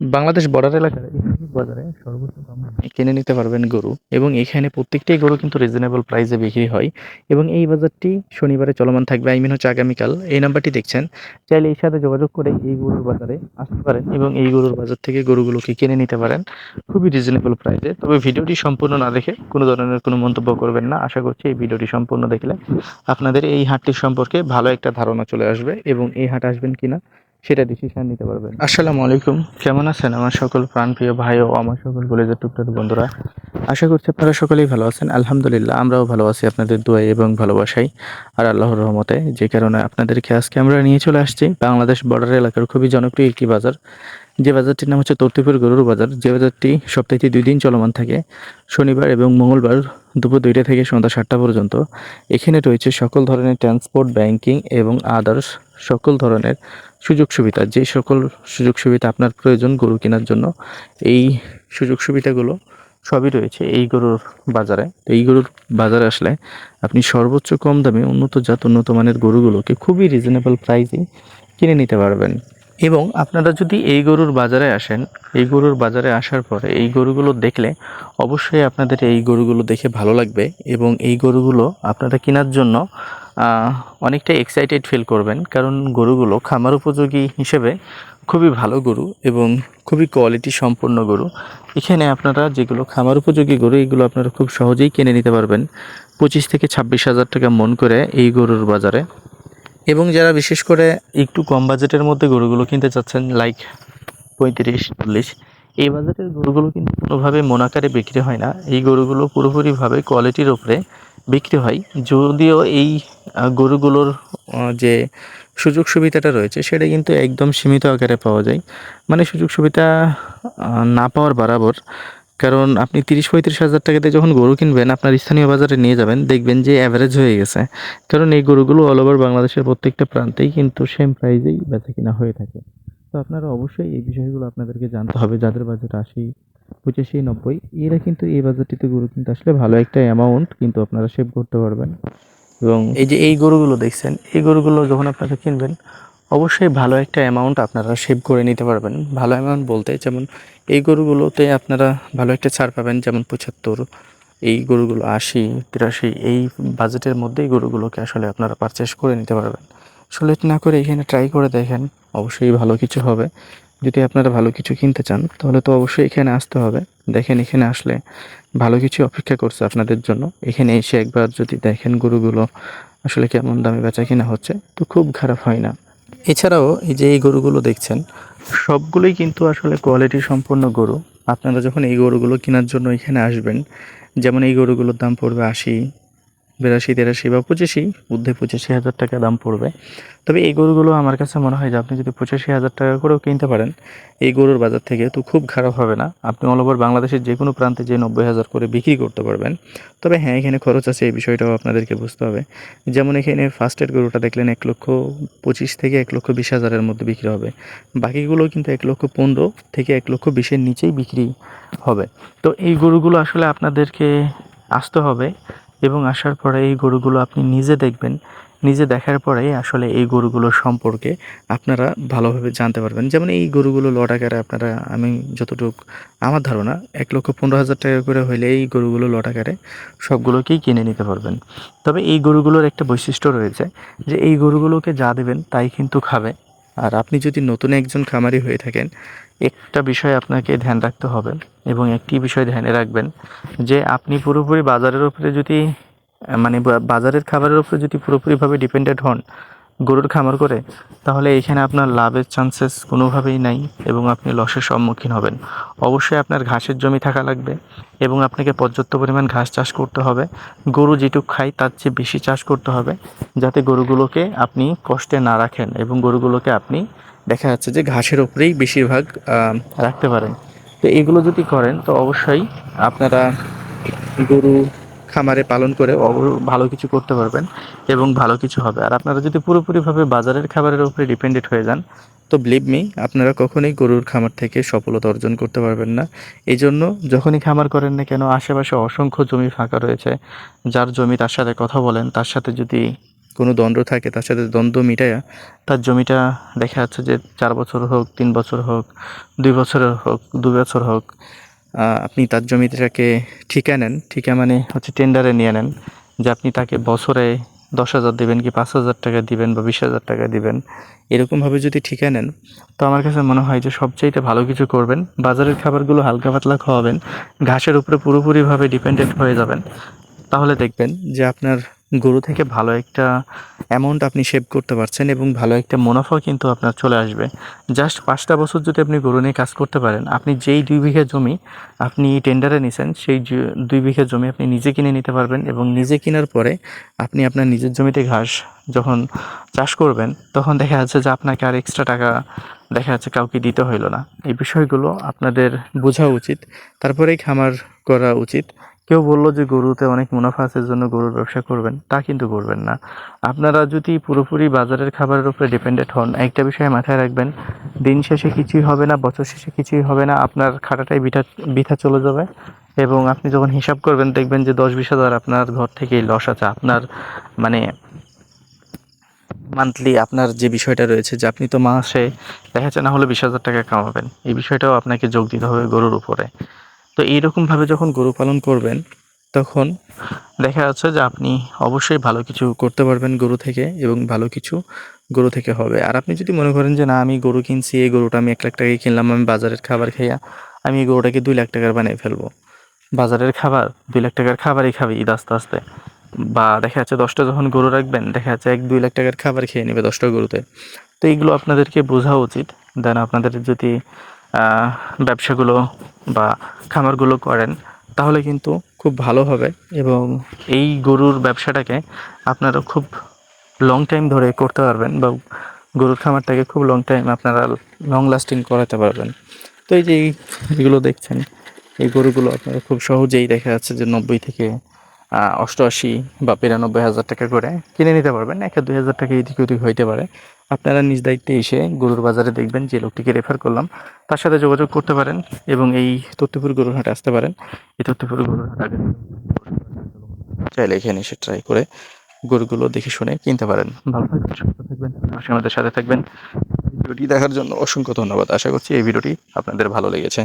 Bangladesh border এলাকার বাজারে সর্বোচ্চ দাম কিনে নিতে পারবেন গরু এবং এখানে প্রত্যেকটাই গরু কিন্তু রিজনেবল প্রাইসে বিক্রি হয় এবং এই বাজারটি শনিবারে চলমান থাকবে আই মিন হচ্ছে আগামীকাল। এই নাম্বারটি দেখছেন, চাইলে এই সাথে যোগাযোগ করে এই গরুর বাজারে আসতে পারেন এবং এই গরুর বাজার থেকে গরুগুলোকে কিনে নিতে পারেন খুবই রিজনেবল প্রাইসে তবে ভিডিওটি সম্পূর্ণ না দেখে কোনো ধরনের কোনো মন্তব্য করবেন না। আশা করছি এই ভিডিওটি সম্পূর্ণ দেখলে আপনাদের এই হাটটির সম্পর্কে ভালো একটা ধারণা চলে আসবে এবং এই হাট আসবেন কিনা সেটা ডিসিশন নিতে পারবেন। আসসালামু আলাইকুম। কেমন আছেন আমার সকল প্রাণপ্রিয় ভাই ও আমার সকল কলেজের টুকটাক বন্ধুরা? আশা করছি আপনারা সকলেই ভালো আছেন। আলহামদুলিল্লাহ, আমরাও ভালো আছি আপনাদের দোয়াই এবং ভালোবাসাই আর আল্লাহর রহমতে। যে কারণে আপনাদেরকে আজকে আমরা নিয়ে চলে আসছি বাংলাদেশ বর্ডার এলাকার খুবই জনপ্রিয় একটি বাজার। যে বাজারটির নাম হচ্ছে তর্তিপুর গরুর বাজার। যে বাজারটি সপ্তাহে দুই দিন চলমান থাকে। শনিবার এবং মঙ্গলবার দুপুর দুইটা থেকে সন্ধ্যা সাতটা পর্যন্ত। এখানে রয়েছে সকল ধরনের ট্রান্সপোর্ট ব্যাংকিং এবং আদার্স সকল ধরনের সুযোগ সুবিধা, যে সকল সুযোগ সুবিধা আপনার প্রয়োজন গরু কেনার জন্য, এই সুযোগ সুবিধাগুলো সবই রয়েছে এই গরুর বাজারে। তো এই গরুর বাজারে আসলে আপনি সর্বোচ্চ কম দামে উন্নত জাত, উন্নত মানের গরুগুলোকে খুবই রিজনেবল প্রাইসে কিনে নিতে পারবেন। এবং আপনারা যদি এই গরুর বাজারে আসেন, এই গরুর বাজারে আসার পরে এই গরুগুলো দেখলে অবশ্যই আপনাদের এই গরুগুলো দেখে ভালো লাগবে এবং এই গরুগুলো আপনারা কেনার জন্য অনেকটা এক্সাইটেড ফিল করবেন। কারণ গরুগুলো খামার উপযোগী হিসেবে খুবই ভালো গরু এবং খুবই কোয়ালিটি সম্পন্ন গরু। এখানে আপনারা যেগুলো খামার উপযোগী গরু, এগুলো আপনারা খুব সহজেই কিনে নিতে পারবেন। পঁচিশ থেকে ছাব্বিশ হাজার টাকা মন করে এই গরুর বাজারে। এবং যারা বিশেষ করে একটু কম বাজেটের মধ্যে গরুগুলো কিনতে চাচ্ছেন লাইক পঁয়ত্রিশ, চল্লিশ, এই বাজারের গরুগুলো কিন্তু কোনোভাবে মোনাকারে বিক্রি হয় না। এই গরুগুলো পুরোপুরিভাবে কোয়ালিটির ওপরে বিক্রি হয়। যদিও এই গরুগুলোর যে সুযোগ সুবিধাটা রয়েছে, সেটা কিন্তু একদম সীমিত আকারে পাওয়া যায়। মানে সুযোগ সুবিধা না পাওয়ার বরাবর কারণ আপনি তিরিশ পঁয়ত্রিশ হাজার টাকাতে যখন গরু কিনবেন, আপনার স্থানীয় বাজারে নিয়ে যাবেন, দেখবেন যে অ্যাভারেজ হয়ে গেছে। কারণ এই গরুগুলো অল ওভার বাংলাদেশের প্রত্যেকটা প্রান্তেই কিন্তু সেম প্রাইজেই বেচা কিনা হয়ে থাকে। তো আপনারা অবশ্যই এই বিষয়গুলো আপনাদেরকে জানতে হবে, যাদের বাজেট আশি, পঁচাশি, নব্বই, এরা কিন্তু এই বাজারটিতে গরু কিনতে আসলে ভালো একটা অ্যামাউন্ট কিন্তু আপনারা সেভ করতে পারবেন। এবং এই যে এই গরুগুলো দেখছেন, এই গরুগুলো যখন আপনারা কিনবেন অবশ্যই ভালো একটা অ্যামাউন্ট আপনারা সেভ করে নিতে পারবেন। ভালো অ্যামাউন্ট বলতে যেমন এই গরুগুলোতে আপনারা ভালো একটা ছাড় পাবেন, যেমন পঁচাত্তর, এই গরুগুলো আশি, তিরাশি, এই বাজেটের মধ্যে এই গরুগুলোকে আসলে আপনারা পারচেস করে নিতে পারবেন। আসলে না করে এখানে ট্রাই করে দেখেন, অবশ্যই ভালো কিছু হবে। যদি আপনারা ভালো কিছু কিনতে চান, তাহলে তো অবশ্যই এখানে আসতে হবে। দেখেন এখানে আসলে ভালো কিছু অপেক্ষা করছে আপনাদের জন্য। এখানে এসে একবার যদি দেখেন গরুগুলো আসলে কেমন দামে বেচা কিনা হচ্ছে, তো খুব খারাপ হয় না। এছাড়াও এই যে এই গরুগুলো দেখছেন, সবগুলোই কিন্তু আসলে কোয়ালিটি সম্পন্ন গরু। আপনারা যখন এই গরুগুলো কেনার জন্য এখানে আসবেন, যেমন এই গরুগুলোর দাম পড়বে আশি বিরাশি, তেরাশি বা পঁচাশি ঊর্ধ্বে পঁচাশি হাজার টাকা দাম পড়বে। তবে এই গরুগুলো আমার কাছে মনে হয় যে আপনি যদি পঁচাশি হাজার টাকা করেও কিনতে পারেন, এই গরুর বাজার থেকে তো খুব খারাপ হবে না। আপনি অল ওভার বাংলাদেশের যে কোনো প্রান্তে যে নব্বই হাজার করে বিক্রি করতে পারবেন। তবে হ্যাঁ এখানে খরচ আছে, এই বিষয়টাও আপনাদেরকে বুঝতে হবে। যেমন এখানে ফার্স্ট এড গরুটা দেখলেন এক লক্ষ পঁচিশ থেকে এক লক্ষ বিশ হাজারের মধ্যে বিক্রি হবে। বাকিগুলো কিন্তু এক লক্ষ পনেরো থেকে এক লক্ষ বিশের নিচেই বিক্রি হবে। তো এই গরুগুলো আসলে আপনাদেরকে আসতে হবে। এবং আসার পরে এই গরুগুলো আপনি নিজে দেখবেন। নিজে দেখার পরেই আসলে এই গরুগুলোর সম্পর্কে আপনারা ভালোভাবে জানতে পারবেন। যেমন এই গরুগুলো লট আকারে আপনারা, আমি যতটুকু, আমার ধারণা, এক লক্ষ পনেরো হাজার টাকা করে হইলে এই গরুগুলো লট আকারে সবগুলোকেই কিনে নিতে পারবেন। তবে এই গরুগুলোর একটা বৈশিষ্ট্য রয়েছে যে, এই গরুগুলোকে যা দেবেন তাই কিন্তু খাবে। আর আপনি যদি নতুন একজন খামারি হয়ে থাকেন, একটা বিষয় আপনাকে ধ্যান রাখতে হবে এবং একটি বিষয় ধ্যানে রাখবেন যে আপনি পুরোপুরি বাজারের উপরে যদি মানে বাজারের খাবারের উপরে যদি পুরোপুরিভাবে ডিপেন্ডেড হন গরুর খামার করে, তাহলে এখানে আপনার লাভের চান্সেস কোনোভাবেই নাই এবং আপনি লসের সম্মুখীন হবেন। অবশ্যই আপনার ঘাসের জমি থাকা লাগবে এবং আপনাকে পর্যাপ্ত পরিমাণ ঘাস চাষ করতে হবে। গরু যেটুক খায়, তার চেয়ে বেশি চাষ করতে হবে যাতে গরুগুলোকে আপনি কষ্টে না রাখেন এবং গরুগুলোকে আপনি দেখা যাচ্ছে যে ঘাসের উপরেই বেশিরভাগ রাখতে পারেন। তো এগুলো যদি করেন, তো অবশ্যই আপনারা গরু খামারে পালন করে ভালো কিছু করতে পারবেন এবং ভালো কিছু হবে। আর আপনারা যদি পুরোপুরিভাবে বাজারের খাবারের উপরে ডিপেন্ডেন্ট হয়ে যান তো বিলিভ মি আপনারা কখনোই গরুর খামার থেকে সফলতা অর্জন করতে পারবেন না। এই জন্য যখনই খামার করেন না কেন আশেপাশে অসংখ্য জমি ফাঁকা রয়েছে যার জমি তার সাথে কথা বলেন তার সাথে যদি কোনো দ্বন্দ্ব থাকে তার সাথে দ্বন্দ্ব মিটায়া তার জমিটা দেখা যাচ্ছে যে চার বছর হোক তিন বছর হোক দুই বছরের হোক দু বছর হোক আপনি তার জমিটাকে ঠিকা নেন। ঠিকা মানে হচ্ছে টেন্ডারে নিয়ে নেন যে আপনি তাকে বছরে দশ হাজার দেবেন কি পাঁচ হাজার টাকা দিবেন বা বিশ হাজার টাকা দিবেন। এরকমভাবে যদি ঠিকা নেন, তো আমার কাছে মনে হয় যে সবচাইতে ভালো কিছু করবেন। বাজারের খাবারগুলো হালকা পাতলা খাওয়াবেন। ঘাসের উপরে পুরোপুরিভাবে ডিপেন্ডেন্ট হয়ে যাবেন। তাহলে দেখবেন যে আপনার গরু থেকে ভালো একটা অ্যামাউন্ট আপনি সেভ করতে পারছেন এবং ভালো একটা মুনাফা কিন্তু আপনার চলে আসবে। জাস্ট পাঁচটা বছর যদি আপনি গরু নিয়ে কাজ করতে পারেন, আপনি যেই দুই বিঘা জমি আপনি টেন্ডারে নিছেন, সেই দুই বিঘা জমি আপনি নিজে কিনে নিতে পারবেন এবং নিজে কেনার পরে আপনি আপনার নিজের জমিতে ঘাস যখন চাষ করবেন, তখন দেখা যাচ্ছে যে আপনাকে আর এক্সট্রা টাকা দেখা যাচ্ছে কাউকে দিতে হইল না। এই বিষয়গুলো আপনাদের বোঝা উচিত। তারপরেই খামার করা উচিত। কেউ বলল যে গরুতে অনেক মুনাফা আছে জন্য গরুর ব্যবসা করবেন। তা কিন্তু করবেন না। আপনারা যদি পুরোপুরি বাজারের খাবারের উপরে ডিপেন্ডেন্ট হন, একটা বিষয় মাথায় রাখবেন, দিন শেষে কিছুই হবে না, বছর শেষে কিছুই হবে না, আপনার খাটাটাই বিঠা বিথা চলে যাবে। এবং আপনি যখন হিসাব করবেন, দেখবেন যে দশ বিশ হাজার আপনার ঘর থেকেই লস আছে। আপনার মানে মান্থলি আপনার যে বিষয়টা রয়েছে, যে আপনি তো মাসে, দেখা যাচ্ছে না হলে বিশ হাজার টাকা কামাবেন। এই বিষয়টাও আপনাকে যোগ দিতে হবে গরুর উপরে। তো এইরকমভাবে যখন গরু পালন করবেন, তখন দেখা যাচ্ছে যে আপনি অবশ্যই ভালো কিছু করতে পারবেন গরু থেকে এবং ভালো কিছু গরু থেকে হবে। আর আপনি যদি মনে করেন যে, না, আমি গরু কিনছি, এই গরুটা আমি এক লাখ টাকায় কিনলাম, আমি বাজারের খাবার খাইয়া, আমি এই গরুটাকে দুই লাখ টাকার বানিয়ে ফেলব। বাজারের খাবার, দুই লাখ টাকার খাবারই খাবে ঈদ আস্তে আস্তে। বা দেখা যাচ্ছে দশটা যখন গরু রাখবেন, দেখা যাচ্ছে এক দুই লাখ টাকার খাবার খেয়ে নেবে দশটা গরুতে। তো এইগুলো আপনাদেরকে বোঝা উচিত। দেন আপনাদের যদি ব্যবসাগুলো বা খামারগুলো করেন, তাহলে কিন্তু খুব ভালো হবে এবং এই গরুর ব্যবসাটাকে আপনারা খুব লং টাইম ধরে করতে পারবেন বা গরুর খামারটাকে খুব লং টাইম আপনারা লং লাস্টিং করাতে পারবেন। তো এই যে এগুলো দেখছেন, এই গরুগুলো আপনারা খুব সহজেই দেখা যাচ্ছে যে নব্বই থেকে অষ্টআশি বা বিরানব্বই হাজার টাকা করে কিনে নিতে পারবেন। একটা দুই হাজার টাকা এদিক ওদিক হইতে পারে। আপনারা নিজ দায়িত্বে এসে গরুর বাজারে দেখবেন যে লোকটিকে রেফার করলাম। তার সাথে যোগাযোগ করতে পারেন এবং এই তথ্যপুর গরুর হাটে আসতে পারেন। এই তথ্যপুর গরুর হাট চাইলে এখানে এসে ট্রাই করে গরুগুলো দেখে শুনে কিনতে পারেন। ভালো থাকবেন, সুস্থ থাকবেন আমাদের সাথে থাকবেন। ভিডিওটি দেখার জন্য অসংখ্য ধন্যবাদ। আশা করছি এই ভিডিওটি আপনাদের ভালো লেগেছে।